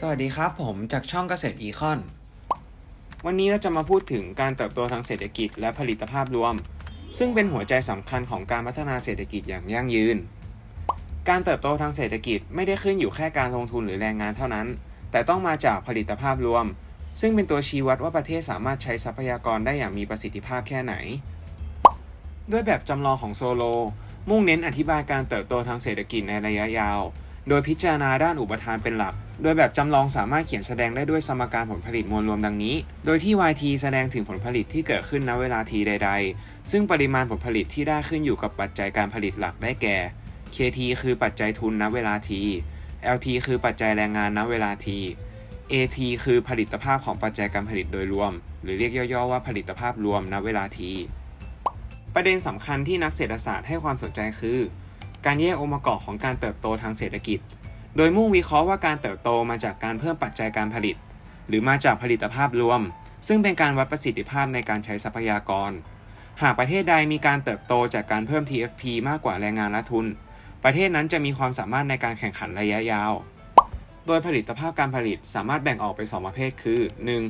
สวัสดีครับผมจากช่องเกษตรอีคอน วันนี้เราจะมาพูดถึงการเติบโตทางเศรษฐกิจและผลิตภาพรวม ซึ่งเป็นหัวใจสำคัญของการพัฒนาเศรษฐกิจอย่างยั่งยืน การเติบโตทางเศรษฐกิจไม่ได้ขึ้นอยู่แค่การลงทุนหรือแรงงานเท่านั้น แต่ต้องมาจากผลิตภาพรวม ซึ่งเป็นตัวชี้วัดว่าประเทศสามารถใช้ทรัพยากรได้อย่างมีประสิทธิภาพแค่ไหน ด้วยแบบจำลองของโซโล มุ่งเน้นอธิบายการเติบโตทางเศรษฐกิจในระยะยาว โดยพิจารณาด้านอุปทานเป็นหลัก โดยแบบจำลองสามารถเขียนแสดงได้ด้วยสมการผลผลิตมวลรวมดังนี้ โดยที่ yt แสดงถึงผลผลิตที่เกิดขึ้นณเวลา t ใด ๆ ซึ่งปริมาณผลผลิตที่ได้ขึ้นอยู่กับปัจจัยการผลิตหลักได้แก่ kt คือปัจจัยทุนณเวลา t lt คือปัจจัยแรงงานณเวลา t at คือผลิตภาพของปัจจัยการผลิตโดยรวม หรือเรียกย่อๆว่าผลิตภาพรวมณเวลา t ประเด็นสำคัญที่นักเศรษฐศาสตร์ให้ความสนใจคือ การแยกองค์ประกอบของการเติบโตทางเศรษฐกิจ โดยมุ่งวิเคราะห์ว่าการเติบโตมาจากการเพิ่มปัจจัยการผลิต หรือมาจากผลิตภาพรวม ซึ่งเป็นการวัดประสิทธิภาพในการใช้ทรัพยากร หากประเทศใดมีการเติบโตจากการเพิ่ม TFP มากกว่าแรงงานและทุน ประเทศนั้นจะมีความสามารถในการแข่งขันระยะยาว โดยผลิตภาพการผลิตสามารถแบ่งออกเป็น2ประเภทคือ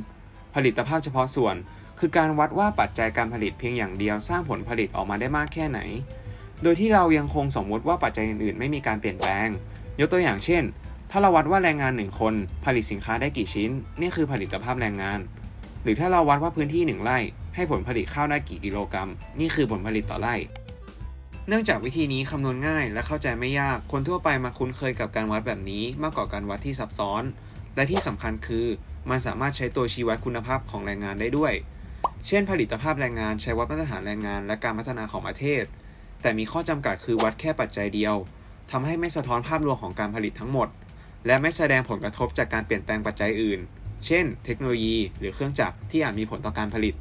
1. ผลิตภาพเฉพาะส่วน คือการวัดว่าปัจจัยการผลิตเพียงอย่างเดียวสร้างผลผลิตออกมาได้มากแค่ไหน โดยที่เรายังคงสมมุติว่าปัจจัยอื่นๆ ไม่มีการเปลี่ยนแปลง ยกตัวอย่างเช่น ถ้าเราวัดว่าแรงงาน 1 คนผลิตสินค้าได้กี่ชิ้น นี่คือผลิตภาพแรงงาน หรือถ้าเราวัดว่าพื้นที่ 1 ไร่ ให้ผลผลิตข้าวได้กี่กิโลกรัม นี่คือผลผลิตต่อไร่ เนื่องจากวิธีนี้คำนวณง่ายและเข้าใจไม่ยาก คนทั่วไปมาคุ้นเคยกับการวัดแบบนี้ มากกว่าการวัดที่ซับซ้อน และที่สำคัญคือ มันสามารถใช้ตัวชี้วัดคุณภาพของแรงงานได้ด้วย เช่น ผลิตภาพแรงงานใช้วัดมาตรฐานแรงงาน และการพัฒนาของประเทศ แต่มีข้อจำกัดคือวัดแค่ปัจจัยเดียวทำให้ไม่สะท้อนภาพรวมของการผลิตทั้งหมด และไม่แสดงผลกระทบจากการเปลี่ยนแปลงปัจจัยอื่น เช่น เทคโนโลยีหรือเครื่องจักรที่อาจมีผลต่อการผลิต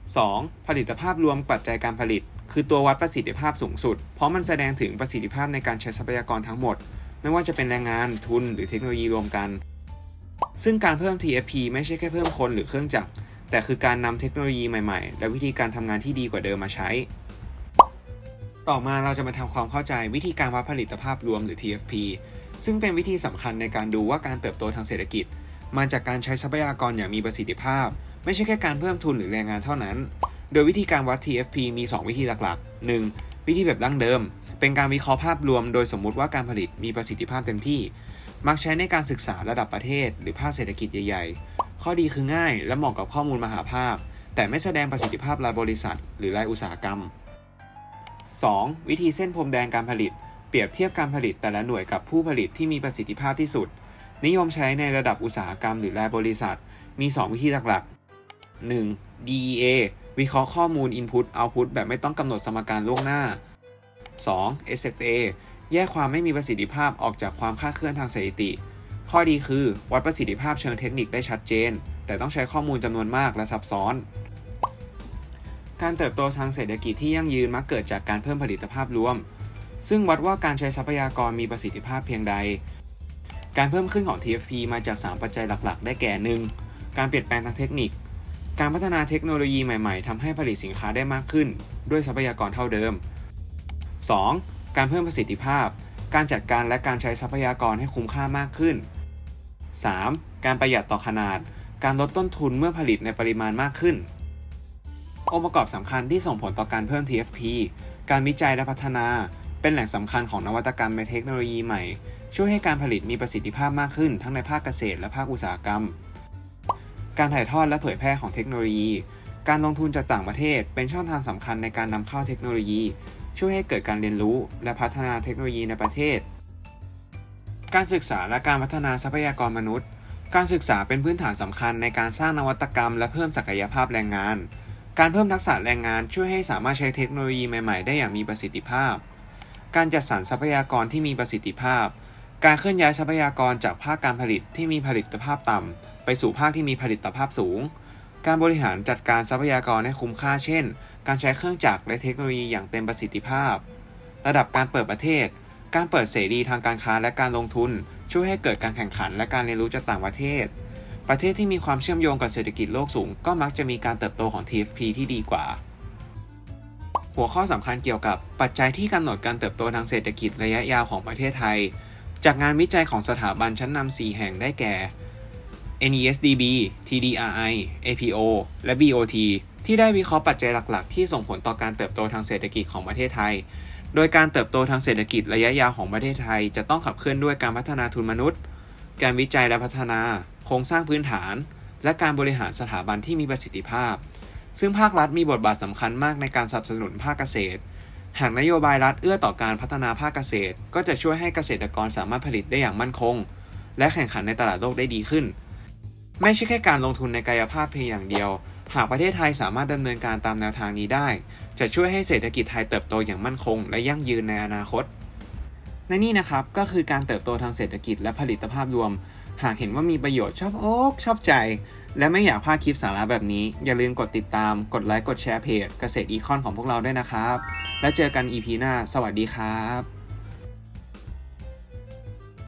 2. ผลิตภาพรวมปัจจัยการผลิต คือตัววัดประสิทธิภาพสูงสุด เพราะมันแสดงถึงประสิทธิภาพในการใช้ทรัพยากรทั้งหมด ไม่ว่าจะเป็นแรงงานทุนหรือเทคโนโลยีรวมกัน ซึ่งการเพิ่ม TFP ไม่ใช่แค่เพิ่มคนหรือเครื่องจักรแต่คือการนำเทคโนโลยีใหม่ ๆ และวิธีการทำงานที่ดีกว่าเดิมมาใช้ ต่อมาเราจะมาทำความเข้าใจวิธีการวัดผลิตภาพรวมหรือ TFP ซึ่งเป็นวิธีสำคัญในการดูว่าการเติบโตทางเศรษฐกิจ มาจากการใช้ทรัพยากรอย่างมีประสิทธิภาพ ไม่ใช่แค่การเพิ่มทุนหรือแรงงานเท่านั้น โดยวิธีการวัด TFP มี 2 วิธีหลักๆ 1. วิธีแบบดั้งเดิม เป็นการวิเคราะห์ภาพรวม โดยสมมุติว่าการผลิตมีประสิทธิภาพเต็มที่ มักใช้ในการศึกษาระดับประเทศ หรือภาคเศรษฐกิจใหญ่ ๆ ข้อดีคือง่าย และเหมาะกับข้อมูลมหาภาพ แต่ไม่แสดงประสิทธิภาพรายบริษัท หรือรายอุตสาหกรรม 2. วิธีเส้นพรมแดนการผลิต เปรียบเทียบการผลิตแต่ละหน่วยกับผู้ผลิตที่มีประสิทธิภาพที่สุด นิยมใช้ในระดับอุตสาหกรรมหรือรายบริษัท มี 2 วิธีหลักๆ 1. DEA วิเคราะห์ข้อมูล Input Output แบบไม่ต้องกำหนดสมการล่วงหน้า 2. SFA แยกความไม่มีประสิทธิภาพออกจากความคาดเคลื่อนทางสถิติ ข้อดีคือวัดประสิทธิภาพเชิงเทคนิคได้ชัดเจน แต่ต้องใช้ข้อมูลจำนวนมากและซับซ้อน การเติบโตทางเศรษฐกิจที่ยั่งยืนมักเกิดจากการเพิ่มผลิตภาพรวม ซึ่งวัดว่าการใช้ทรัพยากรมีประสิทธิภาพเพียงใด การเพิ่มขึ้นของ TFP มาจาก 3 ปัจจัยหลักๆ ได้แก่ 1. การเปลี่ยนแปลงทางเทคนิค การพัฒนาเทคโนโลยีใหม่ๆทำให้ผลิตสินค้าได้มากขึ้น ด้วยทรัพยากรเท่าเดิม 2. การเพิ่มประสิทธิภาพ การจัดการและการใช้ทรัพยากรให้คุ้มค่ามากขึ้น 3. การประหยัดต่อขนาด การลดต้นทุนเมื่อผลิตในปริมาณมากขึ้น องค์ประกอบสำคัญที่ส่งผลต่อการเพิ่ม TFP การวิจัยและพัฒนา เป็นแหล่งสำคัญของนวัตกรรมในเทคโนโลยีใหม่ ช่วยให้การผลิตมีประสิทธิภาพมากขึ้น ทั้งในภาคเกษตรและภาคอุตสาหกรรม การถ่ายทอดและเผยแพร่ของเทคโนโลยี การลงทุนจากต่างประเทศ เป็นช่องทางสำคัญในการนำเข้าเทคโนโลยี ช่วยให้เกิดการเรียนรู้ และพัฒนาเทคโนโลยีในประเทศ การศึกษาและการพัฒนาทรัพยากรมนุษย์ การศึกษาเป็นพื้นฐานสำคัญในการสร้างนวัตกรรม และเพิ่มศักยภาพแรงงาน การเพิ่มทักษะแรงงานช่วยให้สามารถใช้เทคโนโลยีใหม่ๆ ได้อย่างมีประสิทธิภาพ การจัดสรรทรัพยากรที่มีประสิทธิภาพ การเคลื่อนย้ายทรัพยากรจากภาคการผลิตที่มีผลิตภาพต่ำ ไปสู่ภาคที่มีผลิตภาพสูง การบริหารจัดการทรัพยากรให้คุ้มค่าเช่น การใช้เครื่องจักรและเทคโนโลยีอย่างเต็มประสิทธิภาพ ระดับการเปิดประเทศ การเปิดเสรีทางการค้าและการลงทุน ช่วยให้เกิดการแข่งขันและการเรียนรู้จากต่างประเทศ ประเทศที่มีความเชื่อมโยงกับเศรษฐกิจโลกสูง ก็มักจะมีการเติบโตของ TFP ที่ดีกว่า หัวข้อสำคัญเกี่ยวกับปัจจัยที่กำหนดการเติบโตทางเศรษฐกิจระยะยาวของประเทศไทย จากงานวิจัยของสถาบันชั้นนำ4แห่งได้แก่ NESDB TDRI APO และ BOT ที่ได้วิเคราะห์ปัจจัยหลักๆ ที่ส่งผลต่อการเติบโตทางเศรษฐกิจของประเทศไทย โดยการเติบโตทางเศรษฐกิจระยะยาวของประเทศไทย จะต้องขับเคลื่อนด้วยการพัฒนาทุนมนุษย์ การวิจัยและพัฒนา โครงสร้างพื้นฐาน และการบริหารสถาบันที่มีประสิทธิภาพ ซึ่งภาครัฐมีบทบาทสำคัญมากในการสนับสนุนภาคเกษตร หากนโยบายรัฐเอื้อต่อการพัฒนาภาคเกษตร ก็จะช่วยให้เกษตรกรสามารถผลิตได้อย่างมั่นคง และแข่งขันในตลาดโลกได้ดีขึ้น ไม่ใช่แค่การลงทุนในกายภาพเพียงอย่างเดียว หากประเทศไทยสามารถดำเนินการตามแนวทางนี้ได้ จะช่วยให้เศรษฐกิจไทยเติบโตอย่างมั่นคง และยั่งยืนในอนาคตและนี่นะครับก็คือการเติบโตทางเศรษฐกิจและผลิตภาพรวม หากเห็นว่ามีประโยชน์ชอบอกชอบใจ และไม่อยากพลาดคลิปสาระแบบนี้ อย่าลืมกดติดตาม กดไลค์ กดแชร์เพจเกษตรอีคอนของพวกเราด้วยนะครับ แล้วเจอกัน EP หน้า สวัสดีครับ